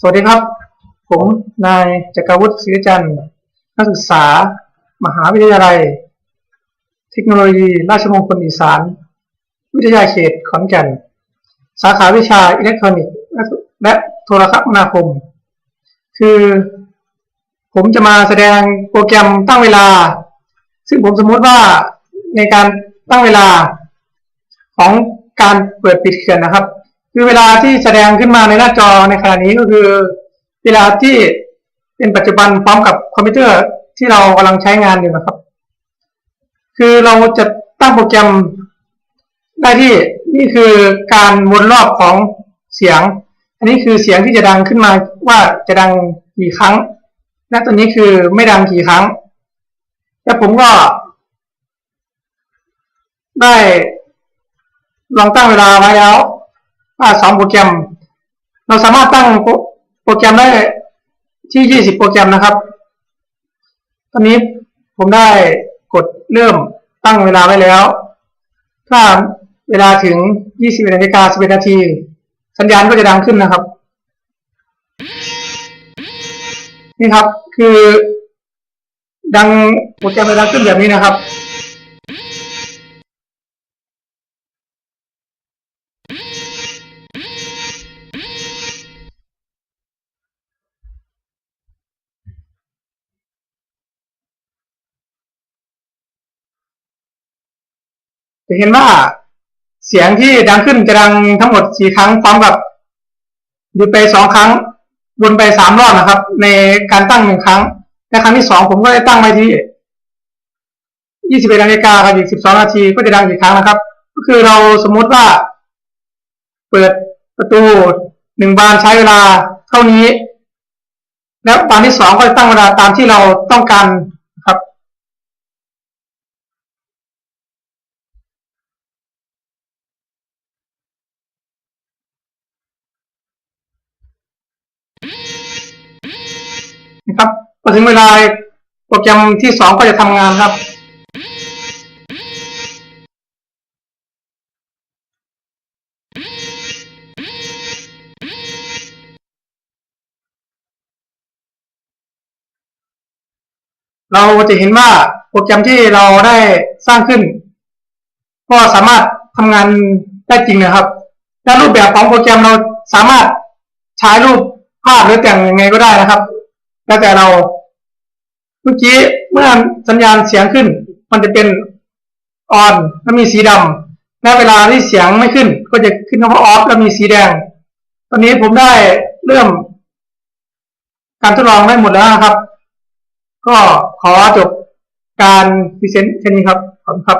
สวัสดีครับ ผมนายจักรวุฒิศิรีจันทร์นักศึกษา มหาวิทยาลัย เทคโนโลยี ราชมงคลอีสาน วิทยาเขตขอนแก่น สาขาวิชาอิเล็กทรอนิกส์และโทรคมนาคม คือ ผมจะมาแสดงโปรแกรมตั้งเวลา ซึ่งผมสมมติว่าในการตั้งเวลาของการเปิดปิดเขื่อนนะครับ คือเวลาที่แสดงขึ้นมาในหน้าจอในขณะนี้ก็คือเวลาที่เป็นปัจจุบันพร้อมกับคอมพิวเตอร์ที่เรากำลังใช้งานอยู่นะครับ คือเราจะตั้งโปรแกรมได้ที่นี่คือการวนรอบของเสียง อันนี้คือเสียงที่จะดังขึ้นมาว่าจะดังกี่ครั้ง และตัวนี้คือไม่ดังกี่ครั้ง แล้วผมก็ ได้ลองตั้งเวลาไว้แล้ว ว่าสองโปรแกรม เราสามารถตั้งโปรแกรมได้ที่ยี่สิบโปรแกรมนะครับ ตอนนี้ผมได้กดเริ่มตั้งเวลาไว้แล้ว ถ้าเวลาถึงยี่สิบนาฬิกาสิบนาที สัญญาณก็จะดังขึ้นนะครับ นี่ครับคือดังโปรแกรมดังขึ้นแบบนี้นะครับ จะเห็นว่าเสียงที่ดังขึ้นจะดังทั้งหมดสี่ครั้งพร้อมกับหยุดไปสองครั้งวนไปสามรอบนะครับ ในการตั้งหนึ่งครั้งในครั้งที่สองผมก็ได้ตั้งไว้ที่ยี่สิบเอ็ดนาฬิกากับอีกสิบสองนาทีก็จะดังอีกครั้งนะครับ ก็คือเราสมมุติว่า เปิดประตูหนึ่งบานใช้เวลาเท่านี้ แล้วบานที่สองก็จะตั้งเวลาตามที่เราต้องการ นะครับพอถึงเวลาโปรแกรมที่สองก็จะทำงานครับเราจะเห็นว่าโปรแกรมที่เราได้สร้างขึ้น ก็สามารถทำงานได้จริงนะครับ และรูปแบบของโปรแกรมเราสามารถใช้รูปภาพหรือแต่งยังไงก็ได้นะครับ แล้วแต่เราเมื่อกี้เมื่อสัญญาณเสียงขึ้น มันจะเป็นออนแล้วมีสีดำและเวลาที่เสียงไม่ขึ้น ก็จะขึ้นคำว่าออฟแล้วมีสีแดง ตอนนี้ผมได้เริ่ม การทดลองได้หมดแล้วนะครับ ก็ขอจบการพรีเซนต์แค่นี้ครับขอบคุณครับ